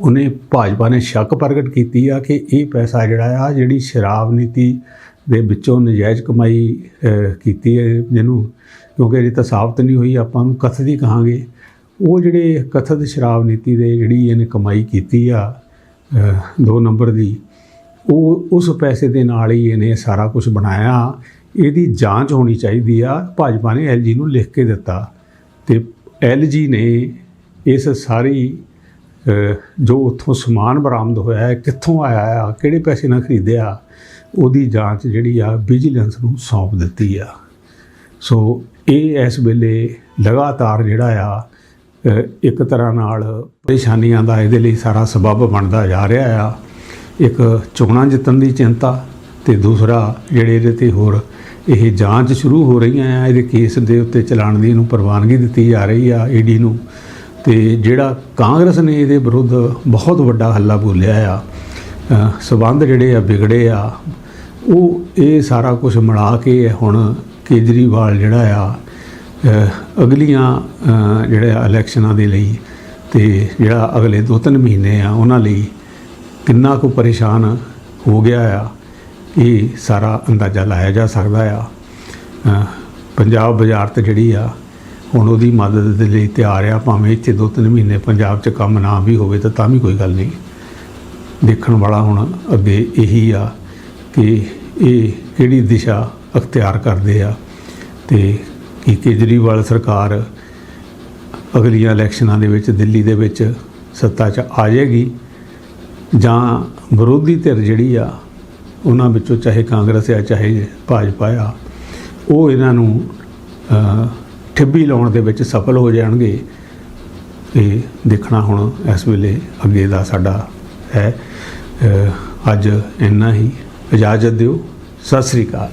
ਉਹਨੇ ਭਾਜਪਾ ਨੇ ਸ਼ੱਕ ਪ੍ਰਗਟ ਕੀਤੀ ਆ ਕਿ ਇਹ ਪੈਸਾ ਜਿਹੜਾ ਆ, ਜਿਹੜੀ ਸ਼ਰਾਬ ਨੀਤੀ ਦੇ ਵਿੱਚੋਂ ਨਜਾਇਜ਼ ਕਮਾਈ ਕੀਤੀ ਹੈ ਜਿਹਨੂੰ, ਕਿਉਂਕਿ ਇਹ ਤਾਂ ਸਾਬਤ ਨਹੀਂ ਹੋਈ, ਆਪਾਂ ਨੂੰ ਕਥਿਤ ਹੀ ਕਹਾਂਗੇ। ਉਹ ਜਿਹੜੇ ਕਥਿਤ ਸ਼ਰਾਬ ਨੀਤੀ ਦੇ ਜਿਹੜੀ ਇਹਨੇ ਕਮਾਈ ਕੀਤੀ ਆ ਦੋ ਨੰਬਰ ਦੀ, ਉਹ ਉਸ ਪੈਸੇ ਦੇ ਨਾਲ ਹੀ ਇਹਨੇ ਸਾਰਾ ਕੁਝ ਬਣਾਇਆ। ਇਹਦੀ ਜਾਂਚ ਹੋਣੀ ਚਾਹੀਦੀ ਆ। ਭਾਜਪਾ ਨੇ ਐਲਜੀ ਨੂੰ ਲਿਖ ਕੇ ਦਿੱਤਾ ਤੇ ਐਲਜੀ ਨੇ ਇਸ ਸਾਰੀ ਜੋ ਉੱਥੋਂ ਸਮਾਨ ਬਰਾਮਦ ਹੋਇਆ ਹੈ, ਕਿੱਥੋਂ ਆਇਆ ਆ, ਕਿਹੜੇ ਪੈਸੇ ਨਾਲ ਖਰੀਦਿਆ ਉਹਦੀ ਜਾਂਚ ਜਿਹੜੀ ਆ ਵਿਜੀਲੈਂਸ ਨੂੰ ਸੌਂਪ ਦਿੱਤੀ ਆ। ਸੋ ਇਹ ਇਸ ਵੇਲੇ ਲਗਾਤਾਰ ਜਿਹੜਾ ਆ ਇੱਕ ਤਰ੍ਹਾਂ ਨਾਲ ਪਰੇਸ਼ਾਨੀਆਂ ਦਾ ਇਹਦੇ ਲਈ ਸਾਰਾ ਸਬਬ ਬਣਦਾ ਜਾ ਰਿਹਾ ਆ। ਇੱਕ ਚੋਣਾਂ ਜਿੱਤਣ ਦੀ ਚਿੰਤਾ ਤੇ ਦੂਸਰਾ ਜਿਹੜੇ ਇਹਦੇ ਤੇ ਹੋਰ ਇਹ ਜਾਂਚ ਸ਼ੁਰੂ ਹੋ ਰਹੀਆਂ ਆ ਇਹਦੇ ਕੇਸ ਦੇ ਉੱਤੇ ਚਲਾਣ ਦੀ ਇਹਨੂੰ ਪ੍ਰਵਾਨਗੀ ਦਿੱਤੀ ਜਾ ਰਹੀ ਆ ਈਡੀ ਨੂੰ। ਤੇ ਜਿਹੜਾ ਕਾਂਗਰਸ ਨੇ ਇਹਦੇ ਵਿਰੁੱਧ ਬਹੁਤ ਵੱਡਾ ਹੱਲਾ ਬੋਲਿਆ ਆ ਅ, ਸਬੰਧ ਜਿਹੜੇ ਆ ਵਿਗੜੇ ਆ ਉਹ ਇਹ ਸਾਰਾ ਕੁਝ ਮਿਲਾ ਕੇ ਹੁਣ ਕੇਜਰੀਵਾਲ ਜਿਹੜਾ ਆ ਅਗਲੀਆਂ ਅ, ਜਿਹੜੇ ਇਲੈਕਸ਼ਨਾਂ ਦੇ ਲਈ ਤੇ ਜਿਹੜਾ ਅਗਲੇ ਦੋ ਤਿੰਨ ਮਹੀਨੇ ਆ ਉਹਨਾਂ ਲਈ ਕਿੰਨਾ ਕੁ ਪਰੇਸ਼ਾਨ ਹੋ ਗਿਆ ਆ ਇਹ ਸਾਰਾ ਅੰਦਾਜ਼ਾ ਲਾਇਆ ਜਾ ਸਕਦਾ ਆ। ਪੰਜਾਬ ਬਾਜ਼ਾਰ ਤੇ ਜਿਹੜੀ ਆ ਹੁਣ ਉਹਦੀ ਮਦਦ ਦੇ ਲਈ ਤਿਆਰ ਆ ਭਾਵੇਂ ਇੱਥੇ ਦੋ ਤਿੰਨ ਮਹੀਨੇ ਪੰਜਾਬ 'ਚ ਕੰਮ ਨਾ ਵੀ ਹੋਵੇ ਤਾਂ ਤਾਂ ਵੀ ਕੋਈ ਗੱਲ ਨਹੀਂ। ਦੇਖਣ ਵਾਲਾ ਹੁਣ ਅੱਗੇ ਇਹੀ ਆ। ਕਿ ਇਹ ਕਿਹੜੀ ਦਿਸ਼ਾ ਅਖਤਿਆਰ ਕਰਦੇ ਆ ਤੇ ਕਿ ਕੇਜਰੀਵਾਲ ਸਰਕਾਰ ਅਗਲੀਆਂ ਇਲੈਕਸ਼ਨਾਂ ਦੇ ਵਿੱਚ ਦਿੱਲੀ ਦੇ ਵਿੱਚ ਸੱਤਾ 'ਚ ਆ ਜਾਏਗੀ ਜਾਂ ਵਿਰੋਧੀ ਧਿਰ ਜਿਹੜੀ ਆ ਉਹਨਾਂ ਵਿੱਚੋਂ ਚਾਹੇ ਕਾਂਗਰਸ ਆ ਚਾਹੇ ਭਾਜਪਾ ਆ ਉਹ ਇਹਨਾਂ ਨੂੰ ਅ, ਠੱਬੀ ਲਾਉਣ ਦੇ ਵਿੱਚ ਸਫਲ ਹੋ ਜਾਣਗੇ। ਇਹ ਦੇਖਣਾ ਹੁਣ ਇਸ ਵੇਲੇ ਅੱਗੇ ਦਾ ਸਾਡਾ ਹੈ। ਅੱਜ ਇੰਨਾ ਹੀ। ਇਜਾਜ਼ਤ ਦਿਓ। ਸਤਿ ਸ੍ਰੀ ਅਕਾਲ।